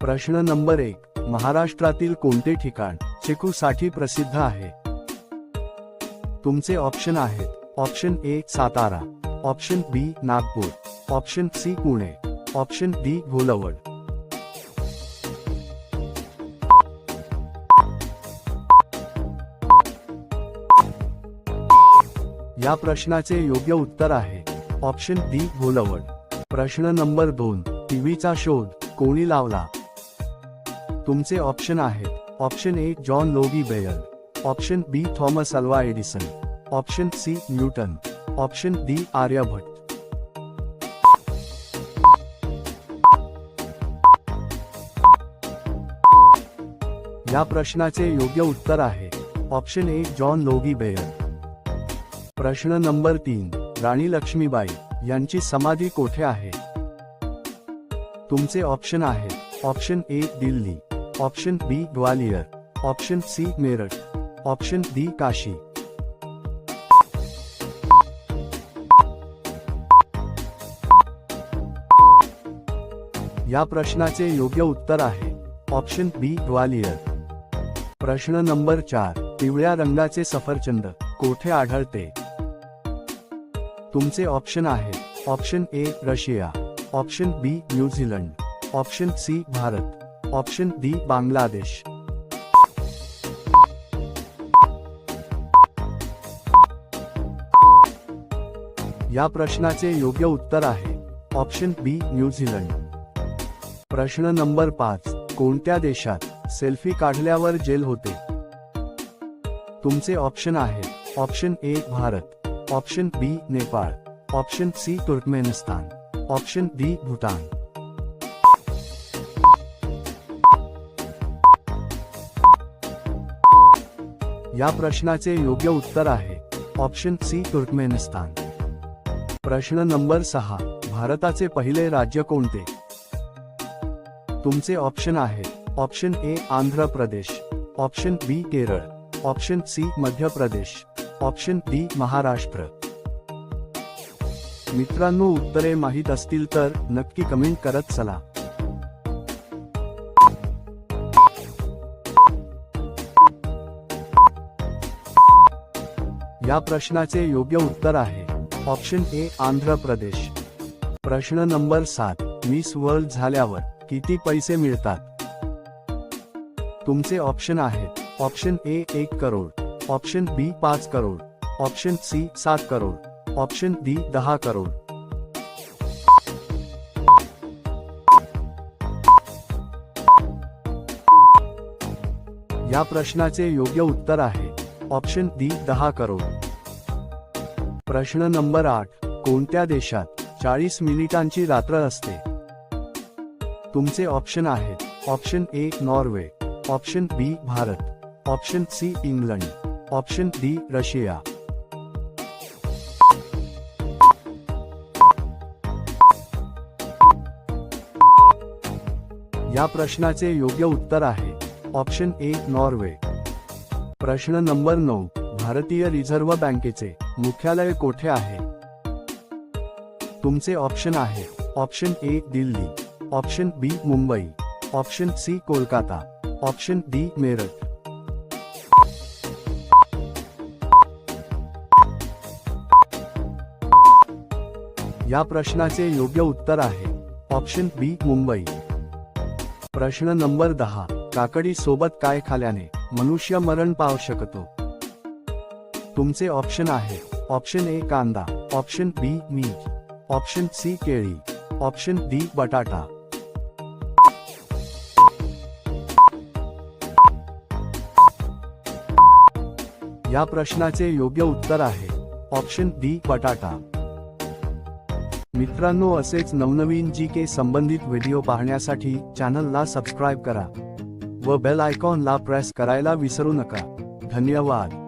प्रश्न नंबर एक. महाराष्ट्रातील कोणते ठिकाण चिकूसाठी प्रसिद्ध आहे? तुमचे ऑप्शन आहेत. Option A Satara. Option B Nagpur. Option C Pune. Option D Gholvad. या प्रश्नाचे योग्य उत्तर आहे. Option D Gholvad. प्रश्न नंबर दोन. टीव्हीचा शोध कोणी लावला? तुमचे ऑप्शन आहेत. Option A John Logie Baird. Option B Thomas Alva Edison. Option C Newton. Option D Aryabhatta या प्रश्नाचे योग्य उत्तर आहे. Option A John Logie Baird. प्रश्न नंबर तीन राणी लक्ष्मीबाई यांची समाधी कोठे आहे? तुमचे ऑप्शन आहेत. Option A Delhi. Option B Gwalior. Option C Meerut. Option D Kashi. या प्रश्नाचे योग्य उत्तर आहे. Option B Gwalior. प्रश्न नंबर चार पिवळ्या रंगाचे सफरचंद कोठे आढळते? तुमचे ऑप्शन आहेत option A Russia. Option B New Zealand. Option C Bharat. Option D Bangladesh. या प्रश्नाचे योग्य उत्तर आहे. ऑप्शन बी न्यूझीलंड प्रश्न नंबर पाच कोणत्या देशात सेल्फी काढल्यावर जेल होते? तुमचे ऑप्शन आहेत option A Bharat. Option B Nepal. Option C Turkmenistan. Option D Bhutan. या प्रश्नाचे योग्य उत्तर आहे. Option C Turkmenistan. प्रश्न नंबर सहा भारताचे पहिले राज्य कोणते? तुमचे ऑप्शन आहेत option A Andhra Pradesh. Option B Kerala. Option C Madhya Pradesh. Option D Maharashtra. मित्रांनो उत्तरे माहीत असतील तर नक्की कमेंट करत चला. या प्रश्नाचे योग्य उत्तर आहे. Option A Andhra Pradesh. प्रश्न नंबर सात मिस वर्ल्ड झाल्यावर किती पैसे मिळतात? तुमचे ऑप्शन आहेत. ऑप्शन ए एक करोड. ऑप्शन बी पाच करोड. ऑप्शन सी सात करोड. ऑप्शन डी दहा करोड. या प्रश्नाचे योग्य उत्तर आहे. ऑप्शन डी दहा करोड. प्रश्न नंबर आठ कोणत्या देशात चाळीस मिनिटांची रात्र असते? तुमचे ऑप्शन आहेत. Option A Norway. Option B Bharat. Option C England. Option D Russia. या प्रश्नाचे योग्य उत्तर आहे. Option A Norway. प्रश्न नंबर नऊ भारतीय रिझर्व्ह बँकेचे मुख्यालय कोठे आहे? तुमचे ऑप्शन आहे option A Delhi option B Mumbai option C Kolkata option D Meerut. या प्रश्नाचे योग्य उत्तर आहे ऑप्शन बी मुंबई. प्रश्न नंबर दहा काकडी सोबत काय खाल्याने? मनुष्य मरण पावू शकतो. तुमचे ऑप्शन आहे. ऑप्शन ए कांदा. ऑप्शन बी मीठ. ऑप्शन सी केळी. ऑप्शन डी बटाटा. या प्रश्नाचे योग्य उत्तर आहे. ऑप्शन डी बटाटा. मित्रांनो असेच नवनवीन जी के संबंधित व्हिडिओ पाहण्यासाठी चॅनलला सबस्क्राईब करा. व बेल आयकॉनला प्रेस करायला विसरू नका. धन्यवाद.